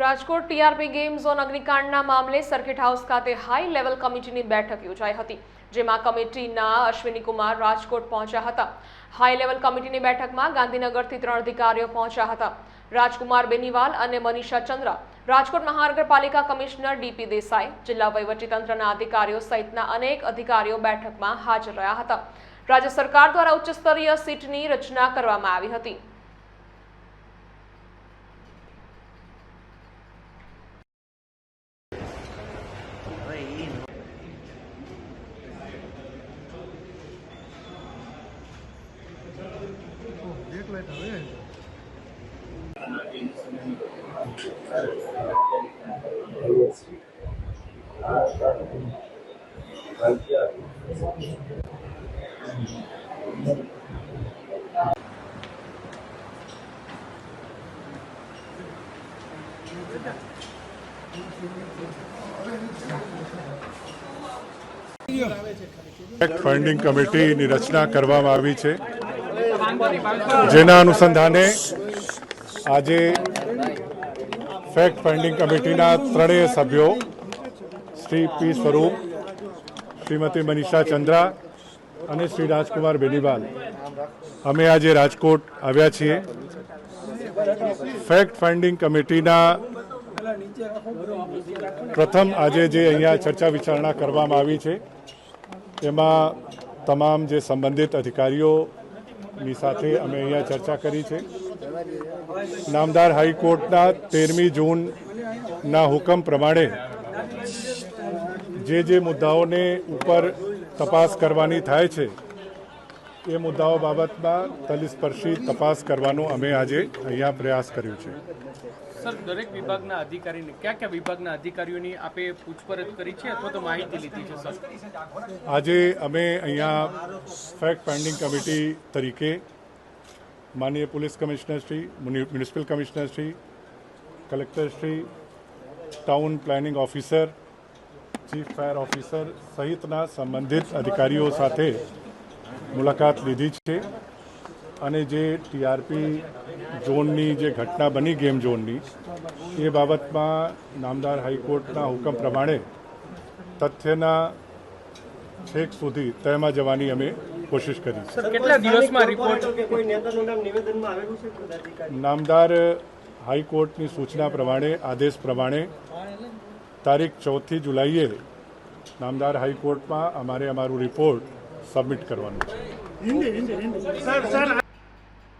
Rajkot TRP game zone અગ્નિકાંડના મામલે circuit house ખાતે હાઈ લેવલ કમિટીની બેઠક યોજાઈ હતી, જેમાં કમિટીના અશ્વિની કુમાર રાજકોટ પહોંચ્યા હતા. હાઈ લેવલ કમિટીની બેઠકમાં ગાંધીનગરથી ત્રણ અધિકારીઓ પહોંચ્યા હતા. રાજકુમાર બેનીવાલ અને મનીષા ચંદ્રા. રાજકોટ મહાનગરપાલિકા કમિશનર ડીપી દેસાઈ, જિલ્લા વહીવટીતંત્રના અધિકારીઓ સહિતના અનેક અધિકારીઓ બેઠકમાં હાજર રહ્યા હતા. રાજ્ય સરકાર દ્વારા ઉચ્ચ સ્તરીય સીટની રચના કરવામાં આવી હતી. ફાઇન્ડિંગ કમિટીની રચના કરવામાં આવી છે. જેના અનુસંધાને આજે ફેક્ટ ફાઇન્ડિંગ કમિટીના ત્રણેય સભ્યો, શ્રી પી સ્વરૂપ, શ્રીમતી મનીષા ચંદ્રા અને શ્રી રાજકુમાર બેનીવાલ. અમે આજે રાજકોટ આવ્યા છીએ. ફેક્ટ ફાઇન્ડિંગ કમિટીના પ્રથમ આજે જે અહીંયા ચર્ચા વિચારણા કરવામાં આવી છે, એમાં તમામ જે સંબંધિત અધિકારીઓની સાથે અમે અહીંયા ચર્ચા કરી છે. નામદાર હાઈકોર્ટના તેરમી જૂનના હુકમ પ્રમાણે જે જે મુદ્દાઓને ઉપર તપાસ કરવાની થાય છે એ મુદ્દાઓ બાબતમાં તલિસ્પર્શી તપાસ કરવાનો અમે આજે અહીંયા પ્રયાસ કર્યો છે. સર દરેક વિભાગના અધિકારીને કયા કયા વિભાગના અધિકારીઓની આપે પૂછપરછ કરી છે અથવા તો માહિતી લીધી છે સર? આજે અમે અહીંયા ફેક્ટ ફાઇન્ડિંગ કમિટી તરીકે માનનીય પોલીસ કમિશનરશ્રી મ્યુનિસિપલ કમિશનરશ્રી કલેક્ટરશ્રી town planning officer, chief fire officer સહિતના સંબંધિત અધિકારીઓ સાથે મુલાકાત લીધી છે. અને જે ટીઆરપી ઝોનની જે ઘટના બની ગેમ ઝોનની, એ બાબતમાં નામદાર હાઈકોર્ટના હુકમ પ્રમાણે તથ્યના છેક સુધી તયમાં જવાની અમે કોશિશ કરી છે. કેટલા દિવસમાં રિપોર્ટ કોઈ નેતાનું નામ નિવેદનમાં આવેલું છે પદાધિકારી નામદાર હાઈકોર્ટની સૂચના પ્રમાણે આદેશ પ્રમાણે તારીખ ચોથી જુલાઈએ નામદાર હાઈકોર્ટમાં અમારે અમારું રિપોર્ટ સબમિટ કરવાનું છે. Sir sir